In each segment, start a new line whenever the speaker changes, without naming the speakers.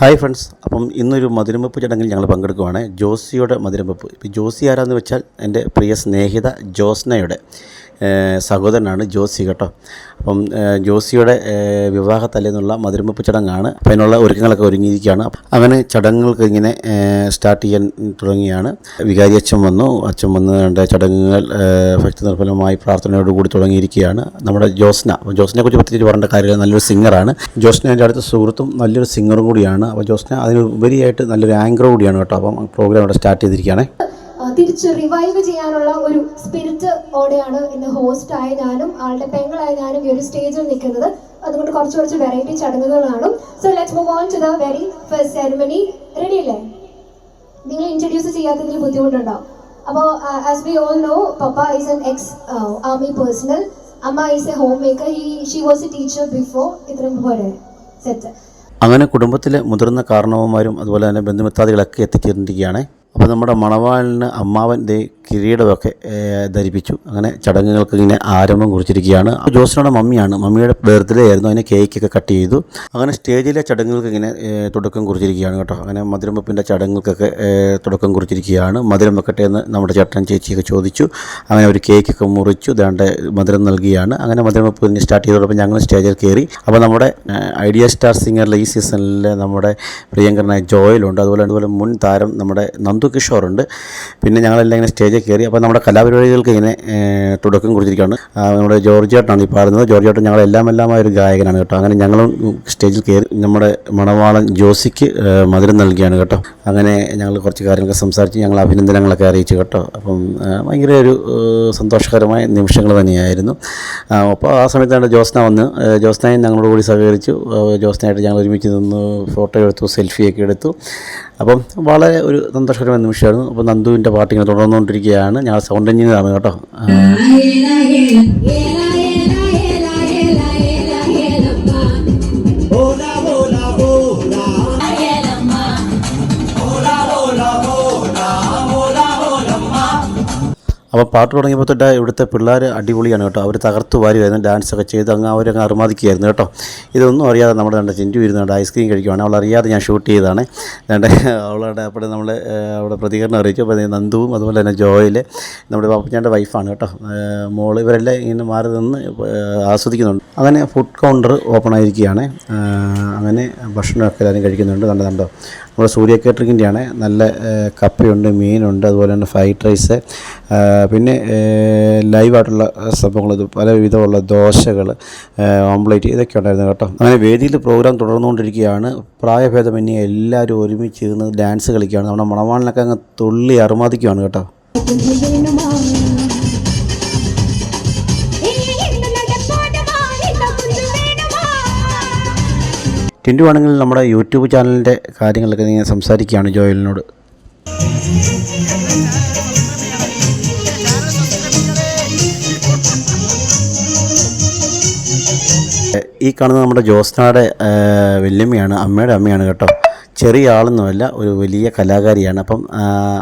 Hi friends അപ്പം ഇന്നൊരു മധുരംവെപ്പ് ചടങ്ങിൽ ഞങ്ങൾ പങ്കെടുക്കുവാണ്. ജോസിയുടെ മധുരംവെപ്പ് ഇപ്പോൾ ജോസി ആരാന്ന് വെച്ചാൽ എന്റെ പ്രിയ സ്നേഹിത ജോസ്നയുടെ. സഹോദരനാണ് ജോസി കേട്ടോ. അപ്പം ജോസിയുടെ വിവാഹ തലേന്നുള്ള മധുരംവെപ്പ് ചടങ്ങാണ്. അപ്പം അതിനുള്ള ഒരുക്കങ്ങളൊക്കെ ഒരുങ്ങിയിരിക്കുകയാണ്. അങ്ങനെ ചടങ്ങുകൾക്ക് ഇങ്ങനെ സ്റ്റാർട്ട് ചെയ്യാൻ തുടങ്ങിയാണ്. വികാരി അച്ഛൻ വന്നു. അച്ഛൻ വന്നുകൊണ്ട് ചടങ്ങുകൾ ഭക്തി നിർഭലമായി പ്രാർത്ഥനയോടുകൂടി തുടങ്ങിയിരിക്കുകയാണ്. നമ്മുടെ ജോസ്ന. ജോസ്നെ കുറിച്ച് പ്രത്യേകിച്ച് പറയേണ്ട കാര്യമില്ല. നല്ലൊരു സിംഗറാണ് ജോസ്ന എന്റെ അടുത്ത സുഹൃത്തും നല്ലൊരു സിംഗറും കൂടിയാണ്. അപ്പോൾ ജോസ്ന അതിന് ഉപരിയായിട്ട് നല്ലൊരു ആങ്കർ കൂടിയാണ് കേട്ടോ. അപ്പം പ്രോഗ്രാം ഇവിടെ സ്റ്റാർട്ട് ചെയ്തിരിക്കുകയാണ്.
തിരിച്ച് റിവൈവ് ചെയ്യാനുള്ള ഒരു സ്പിരിറ്റ് ഓടെയാണ് ഇന്ന് ഹോസ്റ്റ് ആയ ഞാനും ആളുടെ പെങ്ങളായ ഞാനും ഈ ഒരു സ്റ്റേജിൽ നിൽക്കുന്നത്. അതുകൊണ്ട് കുറച്ച് കുറച്ച് വെറൈറ്റി ചടങ്ങുകൾ കാണും. So let's move on to the very first ceremony ready അല്ലേ? നിങ്ങൾ ഇൻട്രൊഡ്യൂസ് ചെയ്യാത്തതിൽ ബുദ്ധിമുട്ടുണ്ടോ? അപ്പോൾ as we all know papa is an ex army personnel അമ്മ is a home maker he she was a teacher before ഇത്രയും പോലെ set
അങ്ങനെ കുടുംബത്തിലെ മുതിർന്ന കാരണവന്മാരും അതുപോലെ തന്നെ ബന്ധുമിത്താദികളൊക്കെ എത്തിച്ചേർന്നിരിക്കുകയാണ്. അപ്പോൾ നമ്മുടെ മണവാളിന് അമ്മാവൻ ദേ കിരീടമൊക്കെ ധരിപ്പിച്ചു. അങ്ങനെ ചടങ്ങുകൾക്ക് ഇങ്ങനെ ആരംഭം കുറിച്ചിരിക്കുകയാണ്. ജോസിനോടെ മമ്മിയാണ്. മമ്മിയുടെ ബർത്ത്ഡേ ആയിരുന്നു. അതിനെ കേക്കൊക്കെ കട്ട് ചെയ്തു. അങ്ങനെ സ്റ്റേജിലെ ചടങ്ങുകൾക്ക് ഇങ്ങനെ തുടക്കം കുറിച്ചിരിക്കുകയാണ് കേട്ടോ. അങ്ങനെ മധുരം വെപ്പിന്റെ ചടങ്ങുകൾക്കൊക്കെ തുടക്കം കുറിച്ചിരിക്കുകയാണ്. മധുരം വെക്കട്ടെ എന്ന് നമ്മുടെ ചേട്ടൻ ചേച്ചിയൊക്കെ ചോദിച്ചു. അങ്ങനെ ഒരു കേക്കൊക്കെ മുറിച്ചു. ദാണ്ട് മധുരം നൽകിയാണ്. അങ്ങനെ മധുരം വെപ്പ് സ്റ്റാർട്ട് ചെയ്തപ്പോൾ ഞങ്ങൾ സ്റ്റേജിൽ കയറി. അപ്പോൾ നമ്മുടെ ഐഡിയ സ്റ്റാർ സിംഗറിലെ ഈ സീസണിൽ നമ്മുടെ പ്രിയങ്കരനായ ജോയലുണ്ട്. അതുപോലെ അതുപോലെ മുൻ താരം നമ്മുടെ നന്ദു കിഷോറുണ്ട് പിന്നെ ഞങ്ങളെല്ലാം ഇങ്ങനെ സ്റ്റേജിൽ കയറി. അപ്പോൾ നമ്മുടെ കലാപരിപാടികൾക്ക് ഇങ്ങനെ തുടക്കം കുറിച്ചിരിക്കുകയാണ്. നമ്മുടെ ജോർജ് ചേട്ടനാണ് ഈ പാടുന്നത്. ജോർജ് ഞങ്ങളെല്ലാം എല്ലാമായ ഒരു ഗായകനാണ് കേട്ടോ. അങ്ങനെ ഞങ്ങളും സ്റ്റേജിൽ കയറി നമ്മുടെ മണവാളൻ ജോസിക്ക് മധുരം നൽകിയാണ് കേട്ടോ. അങ്ങനെ ഞങ്ങൾ കുറച്ച് കാര്യങ്ങൾ സംസാരിച്ച് ഞങ്ങൾ അഭിനന്ദനങ്ങളൊക്കെ അറിയിച്ചു കേട്ടോ. അപ്പം ഭയങ്കര ഒരു സന്തോഷകരമായ നിമിഷങ്ങൾ തന്നെയായിരുന്നു. അപ്പോൾ ആ സമയത്താണ് ജോസ്ന വന്ന് ജോസ്നയും ഞങ്ങളോട് കൂടി സഹകരിച്ചു ജോസ്നയായിട്ട് ഞങ്ങൾ ഒരുമിച്ച് നിന്ന് ഫോട്ടോ എടുത്തു സെൽഫിയൊക്കെ എടുത്തു. അപ്പം വളരെ ഒരു സന്തോഷകരമായ നിമിഷമായിരുന്നു അപ്പം നന്ദുവിന്റെ പാട്ട് ഇങ്ങനെ തുടർന്നുകൊണ്ടിരിക്കുകയാണ് ഞങ്ങൾ സൗണ്ട് എഞ്ചിനീയറാണ് കേട്ടോ. അപ്പോൾ പാട്ട് തുടങ്ങിയപ്പോൾ തൊട്ട് ഇവിടുത്തെ പിള്ളേർ അടിപൊളിയാണ് കേട്ടോ. അവർ തകർത്ത് വാരുമായിരുന്നു ഡാൻസൊക്കെ ചെയ്ത് അങ്ങ് അവരങ്ങ് അറുമാദിക്കുകയായിരുന്നു കേട്ടോ. ഇതൊന്നും അറിയാതെ നമ്മുടെ രണ്ട് ചിന്റു ഇരുന്നുണ്ട് ഐസ്ക്രീം കഴിക്കുവാണ്. അവൾ അറിയാതെ ഞാൻ ഷൂട്ട് ചെയ്തതാണ്. രണ്ട് അവളുടെ അപ്പോൾ നമ്മൾ അവിടെ പ്രതികരണം അറിയിച്ചു. അപ്പോൾ നന്ദുവും അതുപോലെ തന്നെ ജോയിൽ നമ്മുടെ പാപ്പച്ചാന്റെ വൈഫാണ് കേട്ടോ. മോൾ ഇവരെല്ലാം ഇങ്ങനെ മാറി നിന്ന് ആസ്വദിക്കുന്നുണ്ട്. അങ്ങനെ ഫുഡ് കൗണ്ടർ ഓപ്പൺ ആയിരിക്കുകയാണ്. അങ്ങനെ ഭക്ഷണമൊക്കെ എല്ലാവരും കഴിക്കുന്നുണ്ട്. കണ്ടോ. നമ്മുടെ സൂര്യ കേറ്ററിങ്ങിന്റെയാണ്. നല്ല കപ്പയുണ്ട് മീനുണ്ട് അതുപോലെ തന്നെ ഫ്രൈഡ് റൈസ് പിന്നെ ലൈവായിട്ടുള്ള സംഭവങ്ങൾ ഇത് പല വിധമുള്ള ദോശകൾ ഓംപ്ലേറ്റ് ഇതൊക്കെ ഉണ്ടായിരുന്നു കേട്ടോ. അങ്ങനെ വേദിയിൽ പ്രോഗ്രാം തുടർന്നുകൊണ്ടിരിക്കുകയാണ്. പ്രായഭേദമന്യേ എല്ലാവരും ഒരുമിച്ച് ഇരുന്ന് ഡാൻസ് കളിക്കുകയാണ്. നമ്മുടെ മണവാളിനൊക്കെ അങ്ങ് തുള്ളി അറുമാദിക്കുകയാണ് കേട്ടോ. ടിന്റു ആണെങ്കിൽ നമ്മുടെ യൂട്യൂബ് ചാനലിന്റെ കാര്യങ്ങളൊക്കെ നിങ്ങൾ സംസാരിക്കുകയാണ് ജോയലിനോട്. ഈ കാണുന്നത് നമ്മുടെ ജോസ്നയുടെ വല്യമ്മയാണ് അമ്മയുടെ അമ്മയാണ് കേട്ടോ. ചെറിയ ആളൊന്നുമല്ല ഒരു വലിയ കലാകാരിയാണ്. അപ്പം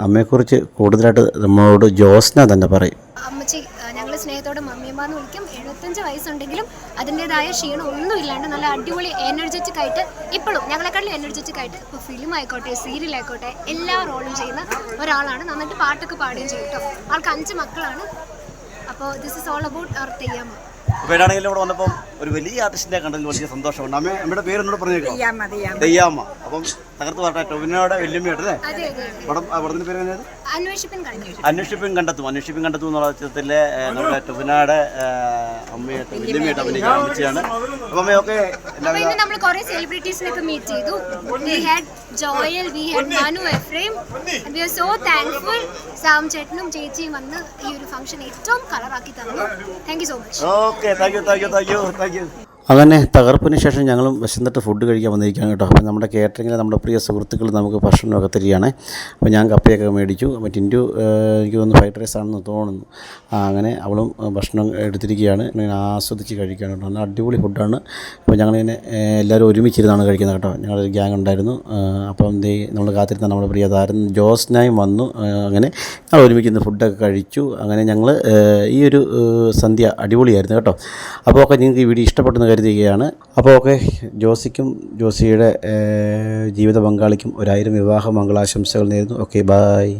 അമ്മയെക്കുറിച്ച് കൂടുതലായിട്ട് നമ്മളോട് ജോസ്ന തന്നെ പറയും.
അമ്മച്ചി ഞങ്ങൾ സ്നേഹത്തോടെ മമ്മിയമ്മ എന്ന് വിളിക്കും. എഴുപത്തഞ്ച് വയസ്സുണ്ടെങ്കിലും അതിന്റെതായ ക്ഷീണം ഒന്നും ഇല്ലാണ്ട് നല്ല അടിപൊളി എനർജറ്റിക് ആയിട്ട് ഇപ്പോഴും ഞങ്ങളെക്കാളും എനർജറ്റിക് ആയിട്ട് ഇപ്പോൾ ഫിലിം ആയിക്കോട്ടെ സീരിയൽ ആയിക്കോട്ടെ എല്ലാ റോളും ചെയ്യുന്ന ഒരാളാണ്. നന്നായിട്ട് പാട്ടൊക്കെ പാടുകയും ചെയ്യും കേട്ടോ. ആൾക്ക് അഞ്ച് മക്കളാണ്. അപ്പോൾ this is all about our Theyyamma
അപ്പോൾ ഏതാണെങ്കിലും ഇവിടെ വന്നപ്പം ഒരു വലിയ ആർട്ടിസ്റ്റിനെ കണ്ടതിൽ വലിയ സന്തോഷമുണ്ട്. അമ്മ അമ്മയുടെ പേര് എന്നോട് പറഞ്ഞേക്കാം ദയ്യാമ്മ അപ്പം തകർത്ത് പറഞ്ഞ ടൊവിനോടെ വല്യമ്മയായിട്ട് അല്ലേ അവിടുന്ന് പേര് അന്വേഷിപ്പും കണ്ടെത്തും. അന്വേഷിപ്പും കണ്ടെത്തും എന്നുള്ള ചിത്രത്തിലെ നമ്മുടെ ടൊവിനോടെ അമ്മയായിട്ട് വല്യമ്മയായിട്ട് അഭിനയിക്കാൻ കാണിച്ചാണ് അപ്പം അമ്മയൊക്കെ
നമ്മൾ കുറെ സെലിബ്രിറ്റീസിനൊക്കെ മീറ്റ് ചെയ്തു. We had Joel we had Manu Ephraim we are so thankful Sam ചേട്ടനും ചേച്ചിയും വന്ന് ഈ ഒരു ഫംഗ്ഷൻ ഏറ്റവും കളറാക്കി തന്നു. Thank you so much
okay thank you thank you thank you thank you അങ്ങനെ തകർപ്പിന് ശേഷം ഞങ്ങളും വിശന്നിട്ട് ഫുഡ് കഴിക്കാൻ വന്നിരിക്കുകയാണ് കേട്ടോ. അപ്പോൾ നമ്മുടെ കേറ്ററിങ്ങിൽ നമ്മുടെ പ്രിയ സുഹൃത്തുക്കൾ നമുക്ക് ഭക്ഷണമൊക്കെ തരികയാണ്. അപ്പോൾ ഞാൻ കപ്പയൊക്കെ മേടിച്ചു. അപ്പോൾ ടിന്റു എനിക്ക് തോന്നുന്നു ഫ്രൈഡ് റൈസ് ആണെന്ന് തോന്നുന്നു. അങ്ങനെ അവളും ഭക്ഷണം എടുത്തിരിക്കുകയാണ്. ഇങ്ങനെ ആസ്വദിച്ച് കഴിക്കുകയാണ് കേട്ടോ. നല്ല അടിപൊളി ഫുഡാണ് അപ്പോൾ ഞങ്ങളിങ്ങനെ എല്ലാവരും ഒരുമിച്ചിരുന്നാണ് കഴിക്കുന്നത് കേട്ടോ. ഞങ്ങളൊരു ഗ്യാങ് ഉണ്ടായിരുന്നു. അപ്പം എന്ത് നമ്മൾ കാത്തിരുന്ന നമ്മുടെ പ്രിയ താരം ജോസ്നായും വന്നു. അങ്ങനെ ഞങ്ങൾ ഒരുമിക്കുന്ന ഫുഡൊക്കെ കഴിച്ചു. അങ്ങനെ ഞങ്ങൾ ഈ ഒരു സന്ധ്യ അടിപൊളിയായിരുന്നു കേട്ടോ. അപ്പോൾ ഒക്കെ നിങ്ങൾക്ക് ഈ വീഡിയോ ഇഷ്ടപ്പെട്ടെന്ന് കരുതുകയാണ്. അപ്പോൾ ഓക്കെ ജോസിക്കും ജോസിയുടെ ജീവിത പങ്കാളിക്കും ഒരായിരം വിവാഹ മംഗളാശംസകൾ നേരുന്നു. Okay bye